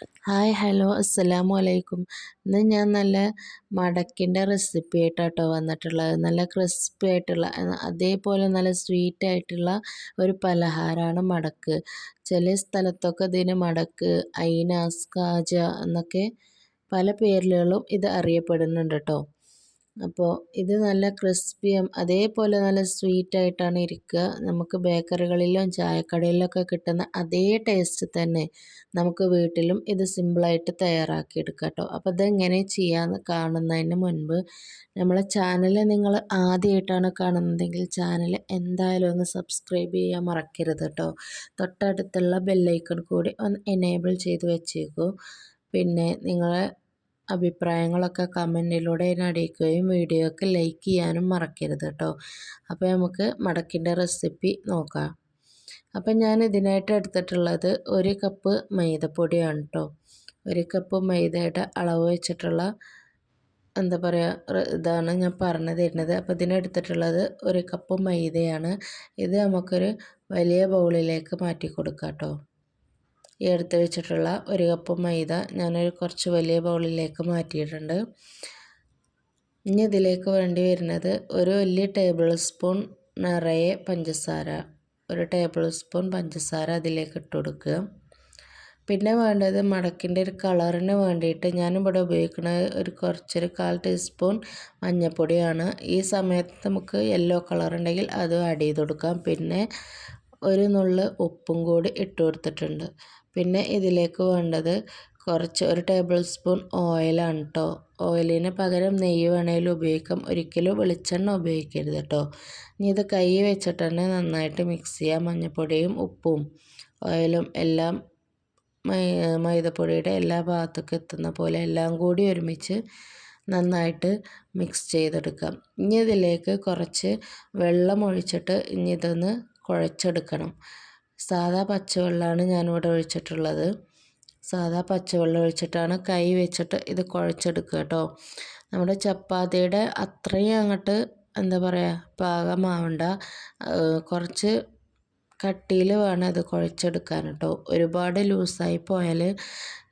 Hi hello അസ്സലാമു അലൈക്കും. ഇന്ന് ഞാൻ നല്ല മടക്കിന്റെ റെസിപ്പി ആയിട്ടാട്ടോ വന്നിട്ടുള്ളത്. നല്ല ക്രിസ്പി ആയിട്ടുള്ള അതേപോലെ നല്ല സ്വീറ്റ് ആയിട്ടുള്ള ഒരു പലഹാരമാണ് മടക്ക്. ചില സ്ഥലത്തൊക്കെ ഇതിന് മടക്ക് ഐനാസ് കാജ എന്നൊക്കെ പല പേരിലുകളും ഇത് അറിയപ്പെടുന്നുണ്ട് കേട്ടോ അപ്പോൾ ഇത് നല്ല ക്രിസ്പിയും അതേപോലെ നല്ല സ്വീറ്റ് ആയിട്ടാണ് ഇരിക്കുക നമുക്ക് ബേക്കറികളിലും ചായക്കടയിലൊക്കെ കിട്ടുന്ന അതേ ടേസ്റ്റ് തന്നെ നമുക്ക് വീട്ടിലും ഇത് സിമ്പിളായിട്ട് തയ്യാറാക്കി എടുക്കാം കേട്ടോ അപ്പോൾ ഇതെങ്ങനെ ചെയ്യാമെന്ന് കാണുന്നതിന് മുൻപ് നമ്മളെ ചാനൽ നിങ്ങൾ ആദ്യമായിട്ടാണ് കാണുന്നതെങ്കിൽ ചാനൽ എന്തായാലും ഒന്ന് സബ്സ്ക്രൈബ് ചെയ്യാൻ മറക്കരുത് കേട്ടോ തൊട്ടടുത്തുള്ള ബെല്ലൈക്കൺ കൂടി ഒന്ന് എനേബിൾ ചെയ്ത് വെച്ചേക്കൂ. പിന്നെ നിങ്ങളെ അഭിപ്രായങ്ങളൊക്കെ കമന്റിലൂടെ എന്നെ അറിയിക്കുകയും വീഡിയോക്ക് ലൈക്ക് ചെയ്യാനും മറക്കരുത് കേട്ടോ അപ്പോൾ നമുക്ക് മടക്കിന്റെ റെസിപ്പി നോക്കാം. അപ്പം ഞാൻ ഇതിനായിട്ട് എടുത്തിട്ടുള്ളത് ഒരു കപ്പ് മൈദപ്പൊടിയാണ് കേട്ടോ ഒരു കപ്പ് മൈദയുടെ അളവ് വെച്ചിട്ടുള്ള എന്താ പറയുക ഇതാണ് ഞാൻ പറഞ്ഞു തരുന്നത്. അപ്പോൾ ഇതിനെടുത്തിട്ടുള്ളത് ഒരു കപ്പ് മൈദയാണ്. ഇത് നമുക്കൊരു വലിയ ബൗളിലേക്ക് മാറ്റി കൊടുക്കാം കേട്ടോ ഈ എടുത്ത് വെച്ചിട്ടുള്ള ഒരു കപ്പ് മൈദ ഞാനൊരു കുറച്ച് വലിയ ബൗളിലേക്ക് മാറ്റിയിട്ടുണ്ട്. ഇനി ഇതിലേക്ക് വേണ്ടി വരുന്നത് ഒരു വലിയ ടേബിൾ സ്പൂൺ നിറയെ പഞ്ചസാര ഒരു ടേബിൾ സ്പൂൺ പഞ്ചസാര അതിലേക്ക് ഇട്ട് കൊടുക്കുക. പിന്നെ വേണ്ടത് മടക്കിന്റെ ഒരു കളറിന് വേണ്ടിയിട്ട് ഞാനിവിടെ ഉപയോഗിക്കുന്നത് ഒരു കുറച്ചൊരു കാൽ ടീസ്പൂൺ മഞ്ഞൾപ്പൊടിയാണ് ഈ സമയത്ത് നമുക്ക് യെല്ലോ കളർ ഉണ്ടെങ്കിൽ അത് ആഡ് ചെയ്ത് കൊടുക്കാം. പിന്നെ ഒരു നുള്ള് ഉപ്പും കൂടി ഇട്ട് കൊടുത്തിട്ടുണ്ട്. പിന്നെ ഇതിലേക്ക് വേണ്ടത് കുറച്ച് ഒരു ടേബിൾ സ്പൂൺ ഓയിലാണ് കേട്ടോ ഓയിലിന് പകരം നെയ്യ് വേണമെങ്കിലും ഉപയോഗിക്കാം. ഒരിക്കലും വെളിച്ചെണ്ണ ഉപയോഗിക്കരുത് കേട്ടോ ഇനി ഇത് കൈ വെച്ചിട്ട് തന്നെ നന്നായിട്ട് മിക്സ് ചെയ്യാം. മഞ്ഞൾപ്പൊടിയും ഉപ്പും ഓയിലും എല്ലാം മൈദപ്പൊടിയുടെ എല്ലാ ഭാഗത്തേക്കും എത്തുന്ന പോലെ എല്ലാം കൂടി ഒരുമിച്ച് നന്നായിട്ട് മിക്സ് ചെയ്തെടുക്കാം. ഇനി ഇതിലേക്ക് കുറച്ച് വെള്ളം ഒഴിച്ചിട്ട് ഇനി ഇതൊന്ന് കുഴച്ചെടുക്കണം. സാധാ പച്ചവെള്ളമാണ് ഞാനിവിടെ ഒഴിച്ചിട്ടുള്ളത്. സാധാ പച്ചവെള്ളം ഒഴിച്ചിട്ടാണ് കൈ വെച്ചിട്ട് ഇത് കുഴച്ചെടുക്കുക കേട്ടോ. നമ്മുടെ ചപ്പാത്തിയുടെ അത്രയും അങ്ങോട്ട് എന്താ പറയുക പാകമാവണ്ട. കുറച്ച് കട്ടിയിൽ വേണം ഇത് കുഴച്ചെടുക്കാൻ കേട്ടോ. ഒരുപാട് ലൂസായി പോയാൽ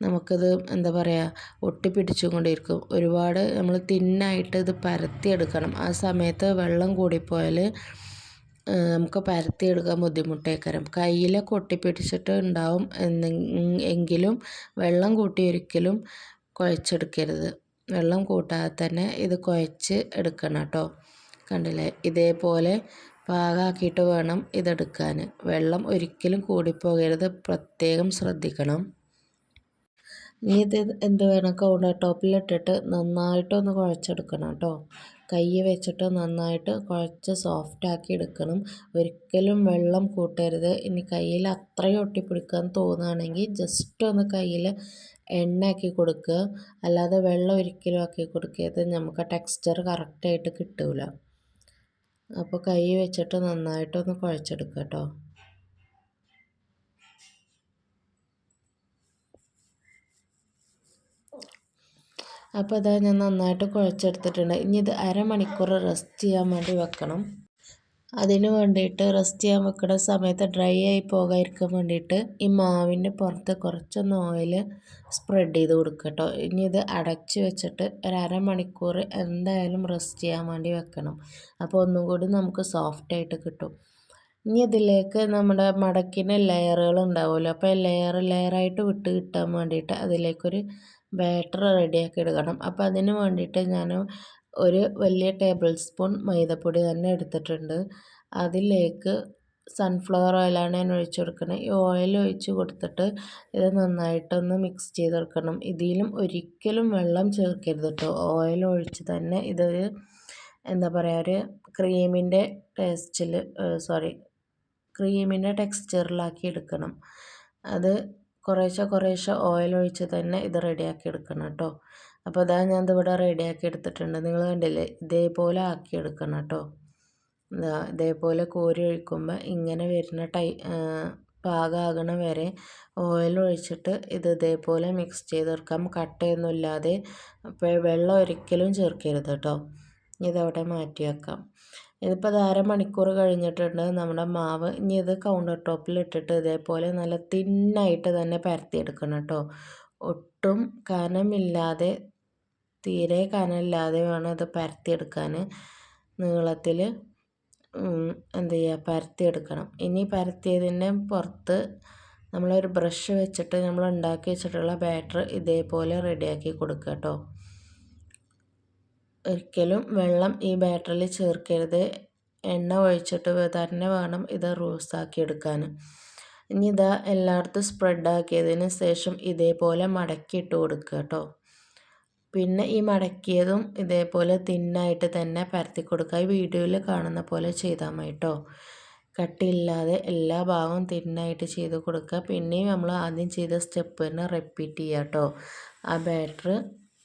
നമുക്കിത് എന്താ പറയുക ഒട്ടിപ്പിടിച്ചും കൊണ്ടിരിക്കും. ഒരുപാട് നമ്മൾ തിന്നായിട്ട് ഇത് പരത്തിയെടുക്കണം. ആ സമയത്ത് വെള്ളം കൂടിപ്പോയാൽ നമുക്ക് പരത്തിയെടുക്കാൻ ബുദ്ധിമുട്ടേക്കരം. കയ്യിലൊക്കെ ഒട്ടിപ്പിടിച്ചിട്ട് ഉണ്ടാവും എങ്കിലും വെള്ളം കൂട്ടി ഒരിക്കലും കുഴച്ചെടുക്കരുത്. വെള്ളം കൂട്ടാതെ തന്നെ ഇത് കുഴച്ച് എടുക്കണം കേട്ടോ. കണ്ടില്ലേ? ഇതേപോലെ പാകാക്കിയിട്ട് വേണം ഇതെടുക്കാൻ. വെള്ളം ഒരിക്കലും കൂടിപ്പോകരുത്. പ്രത്യേകം ശ്രദ്ധിക്കണം. ഇനി ഇത് എന്ത് വേണം? കൗണ്ടർ ടോപ്പിലിട്ടിട്ട് നന്നായിട്ടൊന്ന് കുഴച്ചെടുക്കണം കേട്ടോ. കൈ വെച്ചിട്ട് നന്നായിട്ട് കുഴച്ച് സോഫ്റ്റാക്കി എടുക്കണം. ഒരിക്കലും വെള്ളം കൂട്ടരുത്. ഇനി കയ്യിൽ അത്രയും ഒട്ടിപ്പിടിക്കാൻ തോന്നുകയാണെങ്കിൽ ജസ്റ്റ് ഒന്ന് കയ്യിൽ എണ്ണയാക്കി കൊടുക്കുക. അല്ലാതെ വെള്ളം ഒരിക്കലും ആക്കി കൊടുക്കരുത്. നമുക്ക് ആ ടെക്സ്ചർ കറക്റ്റായിട്ട് കിട്ടില്ല അപ്പോൾ കൈ വെച്ചിട്ട് നന്നായിട്ടൊന്ന് കുഴച്ചെടുക്കുക കേട്ടോ. അപ്പോൾ ഇതാ ഞാൻ നന്നായിട്ട് കുഴച്ചെടുത്തിട്ടുണ്ട്. ഇനി ഇത് അരമണിക്കൂർ റെസ്റ്റ് ചെയ്യാൻ വേണ്ടി വെക്കണം. അതിന് വേണ്ടിയിട്ട് റെസ്റ്റ് ചെയ്യാൻ വെക്കുന്ന സമയത്ത് ഡ്രൈ ആയി പോകാതിരിക്കാൻ വേണ്ടിയിട്ട് ഈ മാവിന്റെ പുറത്ത് കുറച്ചൊന്ന് ഓയിൽ സ്പ്രെഡ് ചെയ്ത് കൊടുക്കുക കേട്ടോ ഇനി ഇത് അടച്ച് വെച്ചിട്ട് ഒരു അരമണിക്കൂർ എന്തായാലും റെസ്റ്റ് ചെയ്യാൻ വേണ്ടി വെക്കണം. അപ്പോൾ ഒന്നും കൂടി നമുക്ക് സോഫ്റ്റായിട്ട് കിട്ടും. ഇനി ഇതിലേക്ക് നമ്മുടെ മടക്കിന് ലെയറുകൾ ഉണ്ടാവുമല്ലോ. അപ്പോൾ ലെയർ ലെയറായിട്ട് വിട്ട് കിട്ടാൻ വേണ്ടിയിട്ട് അതിലേക്കൊരു ബാറ്റർ റെഡിയാക്കി എടുക്കണം അപ്പോൾ അതിന് വേണ്ടിയിട്ട് ഞാൻ ഒരു വലിയ ടേബിൾ സ്പൂൺ മൈദപ്പൊടി തന്നെ എടുത്തിട്ടുണ്ട്. അതിലേക്ക് സൺഫ്ലവർ ഓയിലാണ് ഞാൻ ഒഴിച്ച് കൊടുക്കുന്നത് ഈ ഓയിൽ ഒഴിച്ച് കൊടുത്തിട്ട് ഇത് നന്നായിട്ടൊന്ന് മിക്സ് ചെയ്ത് ചെയ്തെടുക്കണം ഇതിലും ഒരിക്കലും വെള്ളം ചേർക്കരുത് കേട്ടോ ഓയിൽ ഒഴിച്ച് തന്നെ ഇതൊരു എന്താ പറയുക ഒരു ക്രീമിന്റെ ടേസ്റ്റിൽ സോറി ക്രീമിന്റെ ടെക്സ്ചറിലാക്കി എടുക്കണം. അത് കുറേശ്ശെ കുറേശ്ശെ ഓയിൽ ഒഴിച്ച് തന്നെ ഇത് റെഡിയാക്കി എടുക്കണം കേട്ടോ. അപ്പോൾ അതാ ഞാൻ ഇതിവിടെ റെഡിയാക്കി എടുത്തിട്ടുണ്ട്. നിങ്ങൾ കണ്ടില്ലേ? ഇതേപോലെ ആക്കി എടുക്കണം കേട്ടോ. ഇതേപോലെ കോരി ഒഴിക്കുമ്പോൾ ഇങ്ങനെ വരുന്ന ടൈ പാകമാകണ വരെ ഓയിൽ ഒഴിച്ചിട്ട് ഇത് ഇതേപോലെ മിക്സ് ചെയ്തെടുക്കാം കട്ടയൊന്നുമില്ലാതെ വെള്ളം ഒരിക്കലും ചേർക്കരുത് കേട്ടോ. ഇതവിടെ മാറ്റി വെക്കാം. ഇതിപ്പോൾ അത് അരമണിക്കൂർ കഴിഞ്ഞിട്ടുണ്ട്. നമ്മുടെ മാവ് ഇനി ഇത് കൗണ്ടർ ടോപ്പിൽ ഇട്ടിട്ട് ഇതേപോലെ നല്ല തിന്നായിട്ട് തന്നെ പരത്തിയെടുക്കണം കേട്ടോ. ഒട്ടും കനമില്ലാതെ തീരെ കനമില്ലാതെ വേണം ഇത് പരത്തിയെടുക്കാൻ നീളത്തിൽ എന്ത് ചെയ്യുക പരത്തിയെടുക്കണം. ഇനി പരത്തിയതിന്റെ പുറത്ത് നമ്മളൊരു ബ്രഷ് വെച്ചിട്ട് നമ്മൾ ഉണ്ടാക്കി വെച്ചിട്ടുള്ള ബാറ്റർ ഇതേപോലെ റെഡിയാക്കി കൊടുക്കുക കേട്ടോ. ഒരിക്കലും വെള്ളം ഈ ബാറ്ററിൽ ചേർക്കരുത്. എണ്ണ ഒഴിച്ചിട്ട് തന്നെ വേണം ഇത് റോസാക്കി എടുക്കാൻ ഇനി ഇതാ എല്ലായിടത്തും സ്പ്രെഡ് ആക്കിയതിന് ശേഷം ഇതേപോലെ മടക്കി ഇട്ട് കൊടുക്കുക കേട്ടോ. പിന്നെ ഈ മടക്കിയതും ഇതേപോലെ തിന്നായിട്ട് തന്നെ പരത്തി കൊടുക്കുക. ഈ വീഡിയോയിൽ കാണുന്ന പോലെ ചെയ്താൽ മതി കേട്ടോ. കട്ടിയില്ലാതെ എല്ലാ ഭാഗവും തിന്നായിട്ട് ചെയ്ത് കൊടുക്കുക. പിന്നെയും നമ്മൾ ആദ്യം ചെയ്ത സ്റ്റെപ്പ് തന്നെ റിപ്പീറ്റ് ചെയ്യുക കേട്ടോ. ആ ബാറ്റർ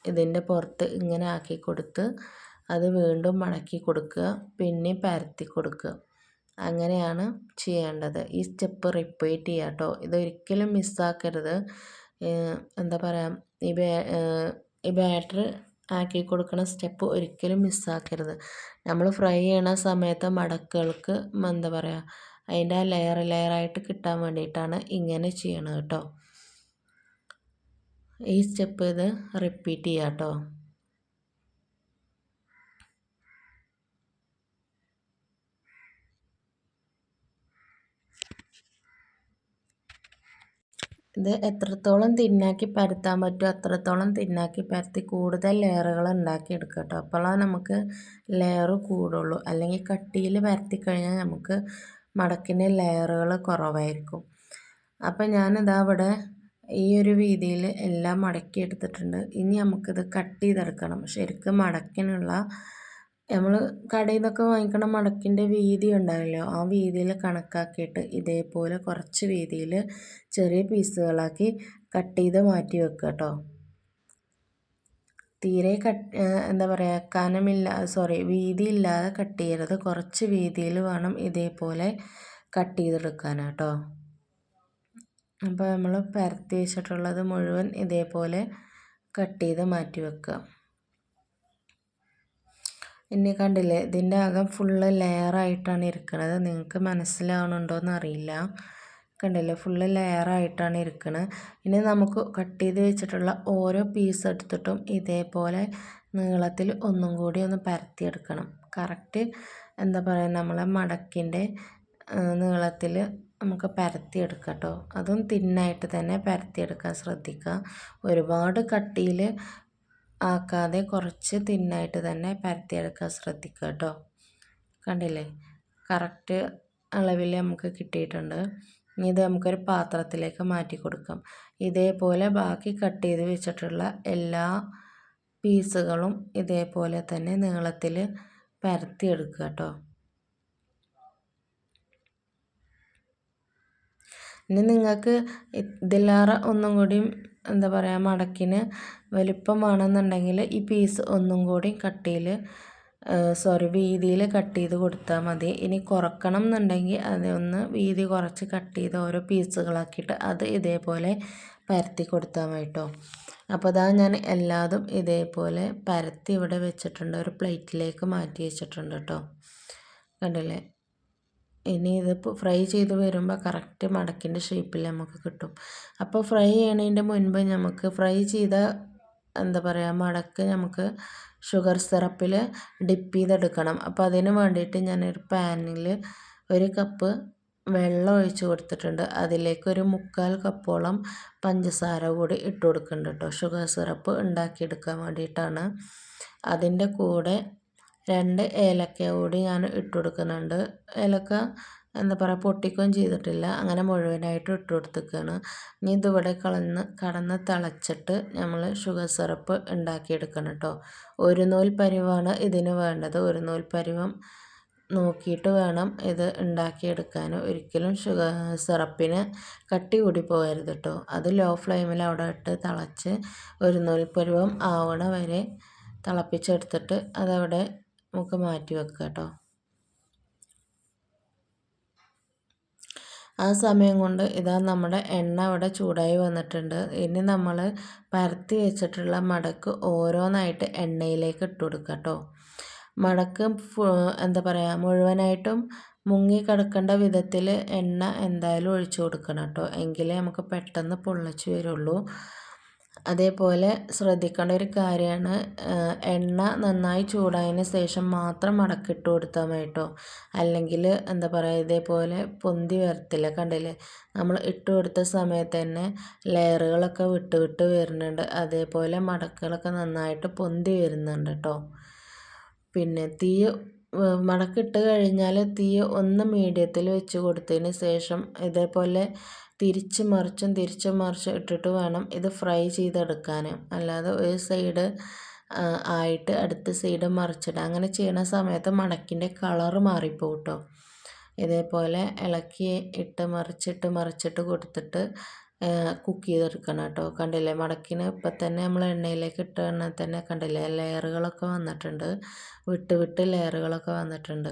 ഇതിന്റെ പുറത്ത് ഇങ്ങനെ ആക്കി കൊടുത്ത് അത് വീണ്ടും മടക്കി കൊടുക്കുക പിന്നെ പരത്തി കൊടുക്കുക. അങ്ങനെയാണ് ചെയ്യേണ്ടത്. ഈ സ്റ്റെപ്പ് റിപ്പീറ്റ് ചെയ്യുക കേട്ടോ. ഇതൊരിക്കലും മിസ്സാക്കരുത്. എന്താ പറയുക ഈ ബാ ഈ ബാറ്റർ ആക്കി കൊടുക്കുന്ന സ്റ്റെപ്പ് ഒരിക്കലും മിസ്സാക്കരുത്. നമ്മൾ ഫ്രൈ ചെയ്യണ സമയത്ത് മടക്കുകൾക്ക് എന്താ പറയുക അതിന്റെ ആ ലെയർ ലെയറായിട്ട് കിട്ടാൻ വേണ്ടിയിട്ടാണ് ഇങ്ങനെ ചെയ്യണത് കേട്ടോ. ഈ സ്റ്റെപ്പ് ഇത് റിപ്പീറ്റ് ചെയ്യാം കേട്ടോ. ഇത് എത്രത്തോളം തിന്നാക്കി പരത്താൻ പറ്റുമോ അത്രത്തോളം തിന്നാക്കി പരത്തി കൂടുതൽ ലെയറുകൾ ഉണ്ടാക്കിയെടുക്കുക കേട്ടോ. അപ്പോഴാണ് നമുക്ക് ലെയർ കൂടുള്ളൂ. അല്ലെങ്കിൽ കട്ടിയിൽ പരത്തി കഴിഞ്ഞാൽ നമുക്ക് മടക്കിന്റെ ലെയറുകൾ കുറവായിരിക്കും. അപ്പം ഞാനിതാ ഇവിടെ ഈ ഒരു രീതിയിൽ എല്ലാം മടക്കി എടുത്തിട്ടുണ്ട്. ഇനി നമുക്കിത് കട്ട് ചെയ്തെടുക്കണം. ശരിക്കും മടക്കിനുള്ള നമ്മൾ കടയിൽ നിന്നൊക്കെ വാങ്ങിക്കണ മടക്കിന്റെ വീതി ഉണ്ടാവില്ലോ? ആ വീതിയിൽ കണക്കാക്കിയിട്ട് ഇതേപോലെ കുറച്ച് വീതിയിൽ ചെറിയ പീസുകളാക്കി കട്ട് ചെയ്ത് മാറ്റി വെക്കുക കേട്ടോ. തീരെ കട്ട് എന്താ പറയുക കനമില്ല സോറി വീതിയില്ലാതെ കട്ട് ചെയ്യരുത്. കുറച്ച് വീതിയിൽ വേണം ഇതേപോലെ കട്ട് ചെയ്തെടുക്കാൻ കേട്ടോ. അപ്പോൾ നമ്മൾ പരത്തി വെച്ചിട്ടുള്ളത് മുഴുവൻ ഇതേപോലെ കട്ട് ചെയ്ത് മാറ്റി വെക്കുക. ഇനി കണ്ടില്ലേ ഇതിന്റെ അകം ഫുള്ള് ലെയറായിട്ടാണ് ഇരിക്കുന്നത് നിങ്ങൾക്ക് മനസ്സിലാവണുണ്ടോയെന്ന് അറിയില്ല. കണ്ടില്ലേ ഫുള്ള് ലെയറായിട്ടാണ് ഇരിക്കുന്നത് ഇനി നമുക്ക് കട്ട് ചെയ്ത് വെച്ചിട്ടുള്ള ഓരോ പീസ് എടുത്തിട്ടും ഇതേപോലെ നീളത്തിൽ ഒന്നും കൂടി ഒന്ന് പരത്തിയെടുക്കണം. കറക്റ്റ് എന്താ പറയുക നമ്മളെ മടക്കിന്റെ നീളത്തിൽ നമുക്ക് പരത്തിയെടുക്കാം കേട്ടോ അതും തിന്നായിട്ട് തന്നെ പരത്തിയെടുക്കാൻ ശ്രദ്ധിക്കുക. ഒരുപാട് കട്ടിയിൽ ആക്കാതെ കുറച്ച് തിന്നായിട്ട് തന്നെ പരത്തിയെടുക്കാൻ ശ്രദ്ധിക്കുക കേട്ടോ. കണ്ടില്ലേ? കറക്റ്റ് അളവിൽ നമുക്ക് കിട്ടിയിട്ടുണ്ട്. ഇനി ഇത് നമുക്കൊരു പാത്രത്തിലേക്ക് മാറ്റി കൊടുക്കാം. ഇതേപോലെ ബാക്കി കട്ട് ചെയ്ത് വെച്ചിട്ടുള്ള എല്ലാ പീസുകളും ഇതേപോലെ തന്നെ നീളത്തിൽ പരത്തിയെടുക്കുക കേട്ടോ. ഇനി നിങ്ങൾക്ക് ഇതിലേറെ ഒന്നും കൂടിയും എന്താ പറയുക മടക്കിന് വലിപ്പം വേണമെന്നുണ്ടെങ്കിൽ ഈ പീസ് ഒന്നും കൂടി കട്ടിയിൽ സോറി വീതിയിൽ കട്ട് ചെയ്ത് കൊടുത്താൽ മതി. ഇനി കുറക്കണം എന്നുണ്ടെങ്കിൽ അതൊന്ന് വീതി കുറച്ച് കട്ട് ചെയ്ത് ഓരോ പീസുകളാക്കിയിട്ട് അത് ഇതേപോലെ പരത്തി കൊടുത്താൽ മതി കേട്ടോ അപ്പോൾ അതാ ഞാൻ എല്ലാതും ഇതേപോലെ പരത്തി ഇവിടെ വെച്ചിട്ടുണ്ട്. ഒരു പ്ലേറ്റിലേക്ക് മാറ്റി വെച്ചിട്ടുണ്ട് കേട്ടോ കണ്ടില്ലേ? ഇനി ഇത് ഫ്രൈ ചെയ്ത് വരുമ്പോൾ കറക്റ്റ് മടക്കിന്റെ ഷേപ്പിൽ നമുക്ക് കിട്ടും. അപ്പോൾ ഫ്രൈ ചെയ്യണതിന്റെ മുൻപ് നമുക്ക് ഫ്രൈ ചെയ്ത എന്താ പറയുക മടക്ക് നമുക്ക് ഷുഗർ സിറപ്പിൽ ഡിപ്പ് ചെയ്തെടുക്കണം. അപ്പോൾ അതിന് വേണ്ടിയിട്ട് ഞാനൊരു പാനിൽ ഒരു കപ്പ് വെള്ളം ഒഴിച്ച് കൊടുത്തിട്ടുണ്ട്. അതിലേക്ക് ഒരു മുക്കാൽ കപ്പോളം പഞ്ചസാര കൂടി ഇട്ട് കൊടുക്കുന്നുണ്ട് കേട്ടോ ഷുഗർ സിറപ്പ് ഉണ്ടാക്കിയെടുക്കാൻ വേണ്ടിയിട്ടാണ്. അതിന്റെ കൂടെ രണ്ട് ഏലക്ക കൂടി ഞാൻ ഇട്ട് കൊടുക്കുന്നുണ്ട് ഏലക്ക എന്താ പറയുക പൊട്ടിക്കുകയും ചെയ്തിട്ടില്ല. അങ്ങനെ മുഴുവനായിട്ട് ഇട്ട് കൊടുത്തേക്കാണ് ഇനി ഇതിവിടെ കളന്ന് കടന്ന് തിളച്ചിട്ട് നമ്മൾ ഷുഗർ സിറപ്പ് ഉണ്ടാക്കിയെടുക്കണം കേട്ടോ. ഒരു നൂൽ പരിവാണ് ഇതിന് വേണ്ടത്. ഒരു നൂൽ പരിവം നോക്കിയിട്ട് വേണം ഇത് ഉണ്ടാക്കിയെടുക്കാൻ ഒരിക്കലും ഷുഗർ സിറപ്പിന് കട്ടി കൂടി പോകരുത് കേട്ടോ. അത് ലോ ഫ്ലെയിമിൽ അവിടെ ഇട്ട് തിളച്ച് ഒരു നൂൽ പരിവം ആവണ വരെ തിളപ്പിച്ചെടുത്തിട്ട് അതവിടെ നമുക്ക് മാറ്റി വെക്കാം കേട്ടോ ആ സമയം കൊണ്ട് ഇതാ നമ്മുടെ എണ്ണ അവിടെ ചൂടായി വന്നിട്ടുണ്ട്. ഇനി നമ്മൾ പരത്തി വെച്ചിട്ടുള്ള മടക്ക് ഓരോന്നായിട്ട് എണ്ണയിലേക്ക് ഇട്ട് കൊടുക്കുക കേട്ടോ മടക്ക് എന്താ പറയുക മുഴുവനായിട്ടും മുങ്ങി കിടക്കേണ്ട വിധത്തിൽ എണ്ണ എന്തായാലും ഒഴിച്ചു കൊടുക്കണം കേട്ടോ എങ്കിലേ നമുക്ക് പെട്ടെന്ന് പൊള്ളിച്ച് വരുള്ളൂ. അതേപോലെ ശ്രദ്ധിക്കേണ്ട ഒരു കാര്യമാണ് എണ്ണ നന്നായി ചൂടായതിന് ശേഷം മാത്രം മടക്കിട്ട് കൊടുത്താൽ മതി കേട്ടോ അല്ലെങ്കിൽ എന്താ പറയുക ഇതേപോലെ പൊന്തി വരത്തില്ല. കണ്ടില്ലേ? നമ്മൾ ഇട്ട് കൊടുത്ത സമയത്ത് തന്നെ ലെയറുകളൊക്കെ വിട്ട് വിട്ട് വരുന്നുണ്ട്. അതേപോലെ മടക്കുകളൊക്കെ നന്നായിട്ട് പൊന്തി വരുന്നുണ്ട് കേട്ടോ പിന്നെ തീ മടക്കിട്ട് കഴിഞ്ഞാൽ തീ ഒന്ന് മീഡിയത്തിൽ വെച്ച് കൊടുത്തതിന് ശേഷം ഇതേപോലെ തിരിച്ച് മറിച്ചും തിരിച്ച് മറിച്ചും ഇട്ടിട്ട് വേണം ഇത് ഫ്രൈ ചെയ്തെടുക്കാൻ അല്ലാതെ ഒരു സൈഡ് ആയിട്ട് അടുത്ത സൈഡ് മറിച്ചിടുക അങ്ങനെ ചെയ്യണ സമയത്ത് മടക്കിന്റെ കളറ് മാറിപ്പോകും കേട്ടോ ഇതേപോലെ ഇളക്കി ഇട്ട് മറിച്ചിട്ട് മറിച്ചിട്ട് കൊടുത്തിട്ട് കുക്ക് ചെയ്തെടുക്കണം കേട്ടോ. കണ്ടില്ലേ? മടക്കിന് ഇപ്പം തന്നെ നമ്മൾ എണ്ണയിലേക്ക് ഇട്ട തന്നെ കണ്ടില്ലേ? ലെയറുകളൊക്കെ വന്നിട്ടുണ്ട്. വിട്ട് വിട്ട് ലെയറുകളൊക്കെ വന്നിട്ടുണ്ട്.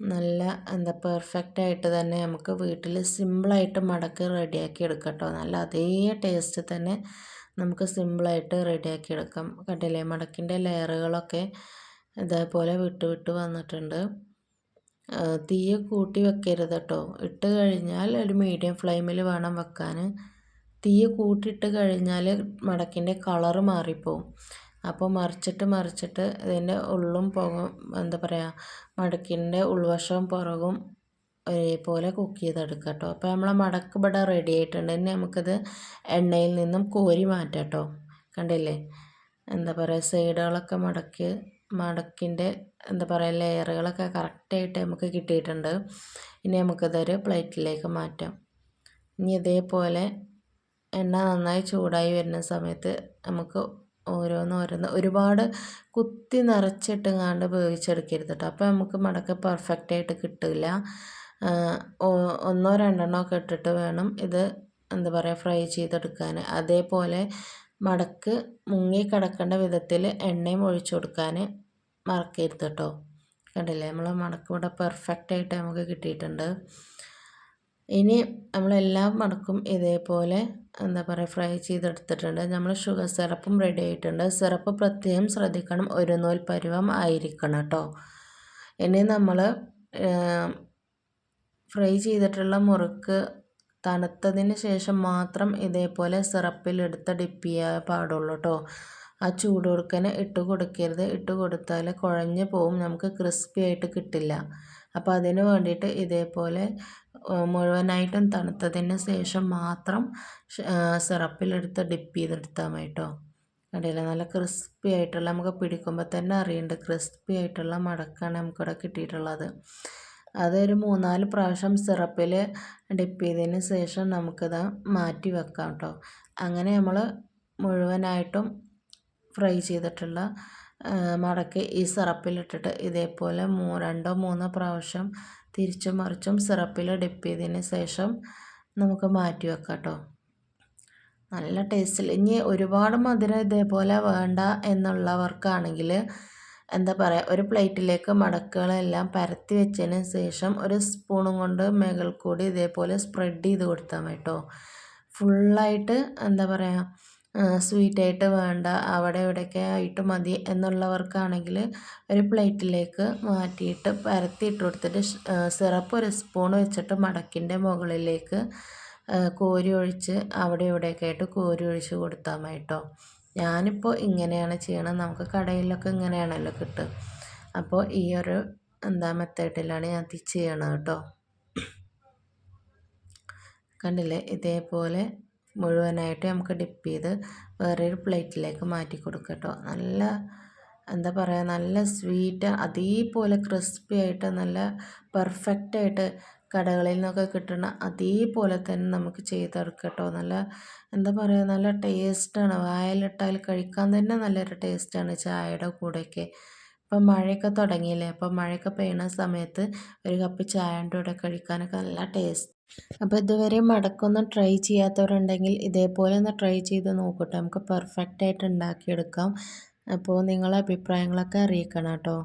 നല്ല എന്താ പെർഫെക്റ്റ് ആയിട്ട് തന്നെ നമുക്ക് വീട്ടിൽ സിമ്പിളായിട്ട് മടക്ക് റെഡിയാക്കി എടുക്കാം നല്ല അതേ ടേസ്റ്റ് തന്നെ നമുക്ക് സിമ്പിളായിട്ട് റെഡിയാക്കി എടുക്കാം. കണ്ടില്ലേ? മടക്കിന്റെ ലെയറുകളൊക്കെ ഇതേപോലെ വിട്ട് വിട്ട് വന്നിട്ടുണ്ട്. തീയ കൂട്ടി വെക്കരുത് കേട്ടോ ഇട്ട് കഴിഞ്ഞാൽ ഒരു മീഡിയം ഫ്ലെയിമിൽ വേണം വെക്കാൻ. തീയ കൂട്ടിയിട്ട് കഴിഞ്ഞാൽ മടക്കിന്റെ കളറ് മാറിപ്പോവും. അപ്പോൾ മറിച്ചിട്ട് മറിച്ചിട്ട് ഇതിന്റെ ഉള്ളും പുറവും എന്താ പറയുക മടക്കിന്റെ ഉൾവശവും പുറകും ഒരേപോലെ കുക്ക് ചെയ്തെടുക്കുക കേട്ടോ അപ്പോൾ നമ്മളെ മടക്ക് ഇവിടെ റെഡി ആയിട്ടുണ്ട്. ഇനി നമുക്കിത് എണ്ണയിൽ നിന്നും കോരി മാറ്റാം കേട്ടോ കണ്ടില്ലേ? എന്താ പറയുക സൈഡുകളൊക്കെ മടക്ക് മടക്കിന്റെ എന്താ പറയുക ലെയറുകളൊക്കെ കറക്റ്റായിട്ട് നമുക്ക് കിട്ടിയിട്ടുണ്ട്. ഇനി നമുക്കിതൊരു പ്ലേറ്റിലേക്ക് മാറ്റാം. ഇനി ഇതേപോലെ എണ്ണ നന്നായി ചൂടായി വരുന്ന സമയത്ത് നമുക്ക് ഓരോന്ന് ഓരോന്ന് ഒരുപാട് കുത്തി നിറച്ചിട്ടെങ്ങാണ്ട് വേവിച്ചെടുക്കരുത് കേട്ടോ അപ്പോൾ നമുക്ക് മടക്ക പെർഫെക്റ്റ് ആയിട്ട് കിട്ടില്ല ഒന്നോ രണ്ടെണ്ണോ ഒക്കെ ഇട്ടിട്ട് വേണം ഇത് എന്താ പറയുക ഫ്രൈ ചെയ്തെടുക്കാൻ അതേപോലെ മടക്ക് മുങ്ങി കിടക്കേണ്ട വിധത്തിൽ എണ്ണയും ഒഴിച്ചു കൊടുക്കാൻ മറക്കരുത് കേട്ടോ കണ്ടില്ലേ? നമ്മൾ മടക്ക് ഇവിടെ പെർഫെക്റ്റ് ആയിട്ട് നമുക്ക് കിട്ടിയിട്ടുണ്ട്. ഇനി നമ്മളെല്ലാം മടക്കും ഇതേപോലെ എന്താ പറയുക ഫ്രൈ ചെയ്തെടുത്തിട്ടുണ്ട്. നമ്മൾ ഷുഗർ സിറപ്പും റെഡി ആയിട്ടുണ്ട്. സിറപ്പ് പ്രത്യേകം ശ്രദ്ധിക്കണം. ഒരു നൂൽ പരുവം ആയിരിക്കണം കേട്ടോ ഇനി നമ്മൾ ഫ്രൈ ചെയ്തിട്ടുള്ള മുറുക്ക് തണുത്തതിന് ശേഷം മാത്രം ഇതേപോലെ സിറപ്പിലെടുത്ത് ഡിപ്പ് ചെയ്യാൻ പാടുള്ളൂ കേട്ടോ ആ ചൂട് കൊടുക്കനെ ഇട്ട് കൊടുക്കരുത്. ഇട്ട് കൊടുത്താൽ കുഴഞ്ഞ് പോവും. നമുക്ക് ക്രിസ്പി ആയിട്ട് കിട്ടില്ല. അപ്പോൾ അതിന് വേണ്ടിയിട്ട് ഇതേപോലെ മുഴുവനായിട്ടും തണുത്തതിന് ശേഷം മാത്രം സിറപ്പിലെടുത്ത് ഡിപ്പ് ചെയ്തെടുത്താൽ മതി കേട്ടോ കണ്ടില്ല? നല്ല ക്രിസ്പി ആയിട്ടുള്ള നമുക്ക് പിടിക്കുമ്പോൾ തന്നെ അറിയുന്നുണ്ട് ക്രിസ്പി ആയിട്ടുള്ള മടക്കാണ് നമുക്കിവിടെ കിട്ടിയിട്ടുള്ളത്. അതൊരു മൂന്നാൽ പ്രാവശ്യം സിറപ്പിൽ ഡിപ്പ് ചെയ്തതിന് ശേഷം നമുക്കത് മാറ്റി വെക്കാം കേട്ടോ അങ്ങനെ നമ്മൾ മുഴുവനായിട്ടും ഫ്രൈ ചെയ്തിട്ടുള്ള മടക്കി ഈ സിറപ്പിലിട്ടിട്ട് ഇതേപോലെ മൂ രണ്ടോ മൂന്നോ പ്രാവശ്യം തിരിച്ചും മറിച്ചും സിറപ്പിൽ ഡിപ്പ് ചെയ്തതിന് ശേഷം നമുക്ക് മാറ്റി വെക്കാം കേട്ടോ നല്ല ടേസ്റ്റിൽ ഇനി ഒരുപാട് മധുരം ഇതേപോലെ വേണ്ട എന്നുള്ളവർക്കാണെങ്കിൽ എന്താ പറയുക ഒരു പ്ലേറ്റിലേക്ക് മടക്കുകളെല്ലാം പരത്തി വെച്ചതിന് ശേഷം ഒരു സ്പൂണും കൊണ്ട് മേകൾ കൂടി ഇതേപോലെ സ്പ്രെഡ് ചെയ്ത് കൊടുത്താൽ മതി കേട്ടോ ഫുള്ളായിട്ട് എന്താ പറയുക സ്വീറ്റായിട്ട് വേണ്ട അവിടെ ഇവിടെയൊക്കെ ആയിട്ട് മതി എന്നുള്ളവർക്കാണെങ്കിൽ ഒരു പ്ലേറ്റിലേക്ക് മാറ്റിയിട്ട് പരത്തിയിട്ട് കൊടുത്തിട്ട് സിറപ്പ് ഒരു സ്പൂൺ വെച്ചിട്ട് മടക്കിന്റെ മുകളിലേക്ക് കോരി ഒഴിച്ച് അവിടെ ഇവിടെയൊക്കെ ആയിട്ട് കോരി ഒഴിച്ച് കൊടുത്താൽ മതി കേട്ടോ. ഞാനിപ്പോൾ ഇങ്ങനെയാണ് ചെയ്യണത്. നമുക്ക് കടയിലൊക്കെ ഇങ്ങനെയാണല്ലോ കിട്ടുക. അപ്പോൾ ഈ ഒരു എന്താ മെത്തേഡിലാണ് ഞാൻ ചെയ്യണത് കേട്ടോ. കണ്ടില്ലേ? ഇതേപോലെ മുഴുവനായിട്ട് നമുക്ക് ഡിപ്പ് ചെയ്ത് വേറൊരു പ്ലേറ്റിലേക്ക് മാറ്റി കൊടുക്കുക കേട്ടോ നല്ല എന്താ പറയുക നല്ല സ്വീറ്റ് അതേപോലെ ക്രിസ്പി ആയിട്ട് നല്ല പെർഫെക്റ്റ് ആയിട്ട് കടകളിൽ നിന്നൊക്കെ കിട്ടുന്ന അതേപോലെ തന്നെ നമുക്ക് ചെയ്തെടുക്കാം കേട്ടോ നല്ല എന്താ പറയുക നല്ല ടേസ്റ്റാണ് വായലിട്ടാൽ കഴിക്കാൻ തന്നെ നല്ലൊരു ടേസ്റ്റാണ് ചായയുടെ കൂടെയൊക്കെ. ഇപ്പം മഴയൊക്കെ തുടങ്ങിയില്ലേ? അപ്പം മഴയൊക്കെ പെയ്യണ സമയത്ത് ഒരു കപ്പ് ചായന്റെ കൂടെ കഴിക്കാനൊക്കെ നല്ല ടേസ്റ്റ് അപ്പോൾ ഇതുവരെ മടക്കൊന്നും ട്രൈ ചെയ്യാത്തവരുണ്ടെങ്കിൽ ഇതേപോലെ ഒന്ന് ട്രൈ ചെയ്ത് നോക്കട്ടെ. നമുക്ക് പെർഫെക്റ്റ് ആയിട്ട് ഉണ്ടാക്കിയെടുക്കാം. അപ്പോൾ നിങ്ങളെ അഭിപ്രായങ്ങളൊക്കെ അറിയിക്കണം കേട്ടോ.